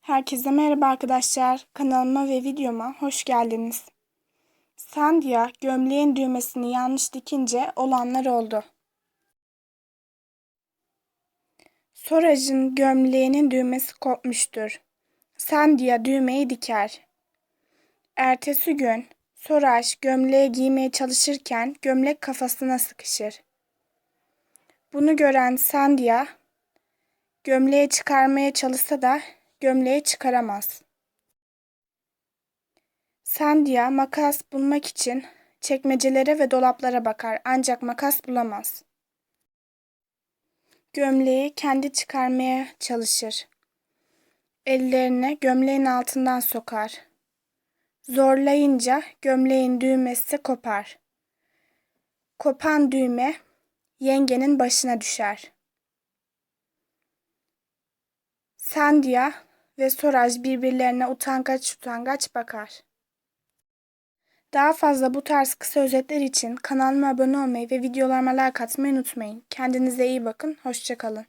Herkese merhaba arkadaşlar. Kanalıma ve videoma hoş geldiniz. Sandia gömleğin düğmesini yanlış dikince olanlar oldu. Soraj'ın gömleğinin düğmesi kopmuştur. Sandia düğmeyi diker. Ertesi gün Soraj gömleği giymeye çalışırken gömlek kafasına sıkışır. Bunu gören Sandia gömleği çıkarmaya çalışsa da gömleği çıkaramaz. Sandia makas bulmak için çekmecelere ve dolaplara bakar ancak makas bulamaz. Gömleği kendi çıkarmaya çalışır. Ellerini gömleğin altından sokar. Zorlayınca gömleğin düğmesi kopar. Kopan düğme yengenin başına düşer. Sandia ve Soraj birbirlerine utangaç utangaç bakar. Daha fazla bu tarz kısa özetler için kanalıma abone olmayı ve videolarıma like atmayı unutmayın. Kendinize iyi bakın, hoşçakalın.